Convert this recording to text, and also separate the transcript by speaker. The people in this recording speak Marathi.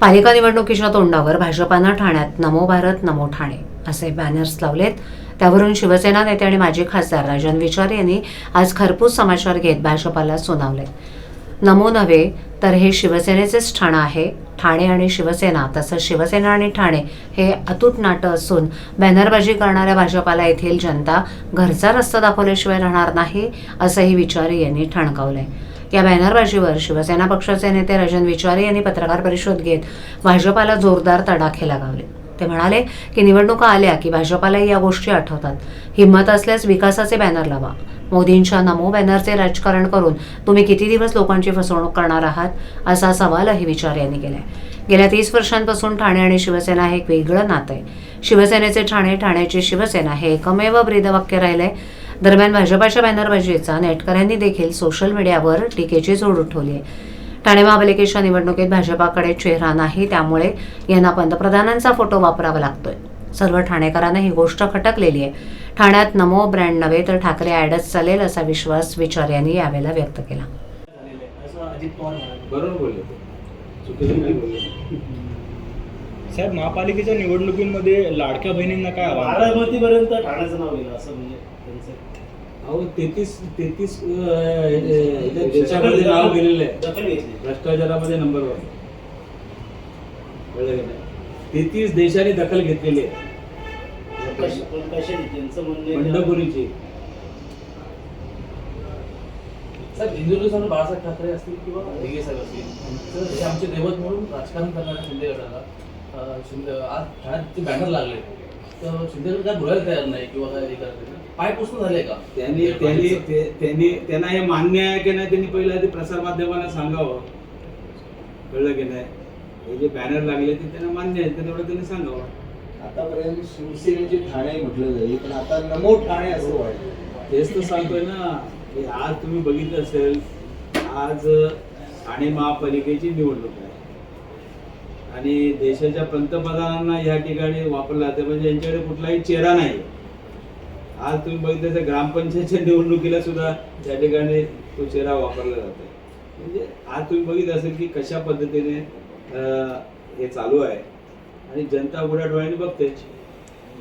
Speaker 1: पालिका निवडणुकीच्या तोंडावर भाजपानं ठाण्यात नमो भारत नमो ठाणे असे बॅनर्स लावलेत. त्यावरून शिवसेना नेते आणि माजी खासदार राजन विचारे यांनी आज खरपूस समाचार घेत भाजपाला सुनावले नमो नव्हे तर हे शिवसेनेचेच ठाणं आहे. ठाणे आणि शिवसेना तसंच शिवसेना आणि ठाणे हे अतूट नाटं असून बॅनरबाजी करणाऱ्या भाजपाला येथील जनता घरचा रस्ता दाखवल्याशिवाय राहणार नाही असंही विचारे यांनी ठणकावलंय. या बॅनरबाजीवर शिवसेना पक्षाचे नेते रजन विचारे यांनी पत्रकार परिषद घेत भाजपाला जोरदार तडाखे लगावले. ते म्हणाले की निवडणुका आल्या की भाजपालाही या गोष्टी आठवतात. हिंमत असल्यास विकासाचे बॅनर लावा. मोदींच्या नमो बॅनरचे राजकारण करून तुम्ही किती दिवस लोकांची फसवणूक करणार आहात? असा सवालही विचार यांनी केलाय. गेल्या तीस वर्षांपासून ठाणे आणि शिवसेना हे एक वेगळं नातं आहे. शिवसेनेचे ठाणे ठाण्याची शिवसेना हे एकमेव ब्रीदवाक्य राहिलंय. दरम्यान भाजपाच्या बॅनरबाजीचा नेटकऱ्यांनी देखील सोशल मीडियावर टीकेची जोड उठवली आहे. ठाणे महापालिकेच्या निवडणुकीत भाजपाकडे चेहरा नाही त्यामुळे यांना पंतप्रधानांचा फोटो वापरावा लागतोय. सर्व ठाणेकरांना ही गोष्ट खटकलेली आहे. ठाण्यात नमो ब्रँड नव्हे तर ठाकरे ॲडच चालेल असा विश्वास विचार यांनी यावेळेला व्यक्त केला.
Speaker 2: असं अजित पवार
Speaker 3: बरोबर
Speaker 4: साहेब महापालिकेच्या निवडणुकीमध्ये लाडक्या बहिणींना काय आव्हान?
Speaker 2: बारामतीपर्यंत ठाण्याचं नाव गेलं असं म्हणजे त्यांचं.
Speaker 3: अहो तेहतीस तेहतीस देशामध्ये नाव गेलेलं आहे.
Speaker 2: दखल घेतली.
Speaker 3: भ्रष्टाचारामध्ये नंबर वन. कळलं की नाही? तेहतीस देशांनी दखल घेतलेली आहे.
Speaker 2: कश- पण कशाने त्यांचं म्हणणं
Speaker 3: बंडखोरीची.
Speaker 5: साहेब हिंदू दिवसानं बाळासाहेब ठाकरे असतील किंवा दिघे साहेब असतील तर हे आमचे दैवत म्हणून राजकारण करणाऱ्या शिंदे गटाला. शिंदे आज ठाण्यात ते बॅनर लागले. तर शिंदे काय बोलायला तयार नाही किंवा काय हे करत नाही. पाय पुसणं झाले का?
Speaker 3: त्यांनी त्यांनी ते- त्यांनी त्यांना हे मान्य आहे की नाही त्यांनी पहिलं आधी प्रसार माध्यमांना सांगावं. कळलं की नाही? हे जे बॅनर लागले ते त्यांना मान्य आहे. ते तेवढं त्यांनी सांगावं.
Speaker 6: आतापर्यंत शिवसेनेचे ठाणे म्हटलं जाईल पण आता नमो ठाणे असं वाटतं.
Speaker 3: तेच तर सांगतोय ना. की आज तुम्ही बघितलं असेल आज ठाणे महापालिकेची निवडणूक आहे. आणि देशाच्या पंतप्रधानांना या ठिकाणी वापरला जाते. म्हणजे यांच्याकडे कुठलाही चेहरा नाही. आज तुम्ही बघितलं तर ग्रामपंचायतच्या निवडणुकीला सुद्धा त्या ठिकाणी तो चेहरा वापरला जातो म्हणजे आज तुम्ही बघितलं असेल की कशा पद्धतीने हे चालू आहे. आणि जनता उघड्या डोळ्याने बघते.